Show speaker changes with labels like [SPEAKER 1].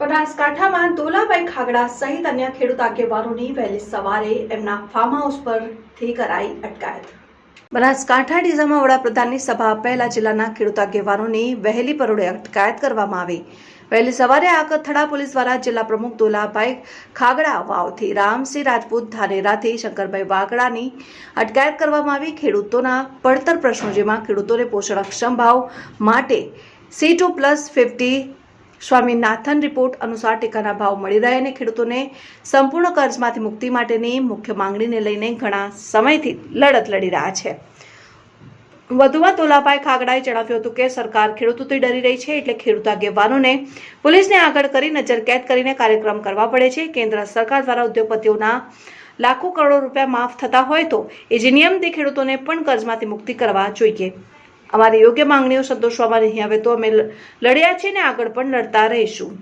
[SPEAKER 1] બનાસકાંઠામાં દોલાભાઈ ખાગડા સહિત અન્ય ખેડૂત આગેવાનોની વહેલી સવારે એમના ફાર્મ હાઉસ પરથી કરાઈ અટકાયત. બનાસકાંઠા ડીસામાં વડાપ્રધાનની સભા પહેલા જિલ્લાના ખેડૂત આગેવાનોની વહેલી પરોળે અટકાયત કરવામાં આવી. વહેલી સવારે આકથડા પોલીસ દ્વારા જિલ્લા પ્રમુખ દોલાભાઈ ખાગડા, વાવથી રામસિંહ રાજપૂત, ધાનેરાથી શંકરભાઈ વાગડાની અટકાયત કરવામાં આવી. ખેડૂતોના પડતર પ્રશ્નો જેમાં ખેડૂતોને પોષણક્ષમ ભાવ માટે C two plus fifty Swaminathan report અનુસાર ટેકાના ભાવ મળી રહે અને ખેડૂતોને સંપૂર્ણ કર્જમાંથી મુક્તિ માટેની મુખ્ય માંગણીને લઈને ઘણા સમયથી લડત લડી રહ્યા છે. વધુમાં તોલાભાઈ ખાગડાએ જણાવ્યું હતું કે સરકાર ખેડૂતોથી ડરી રહી છે એટલે ખેડૂત આગેવાનોને પોલીસને આગળ કરી નજરકેદ કરીને કાર્યક્રમ કરવા પડે છે. કેન્દ્ર સરકાર દ્વારા ઉદ્યોગપતિઓના લાખો કરોડો રૂપિયા માફ થતા હોય તો એ જે નિયમથી ખેડૂતોને પણ કર્જમાંથી મુક્તિ કરવા જોઈએ. અમારી યોગ્ય માંગણીઓ સંતોષવામાં નહીં આવે તો અમે લડ્યા છીએ ને આગળ પણ લડતા રહીશું.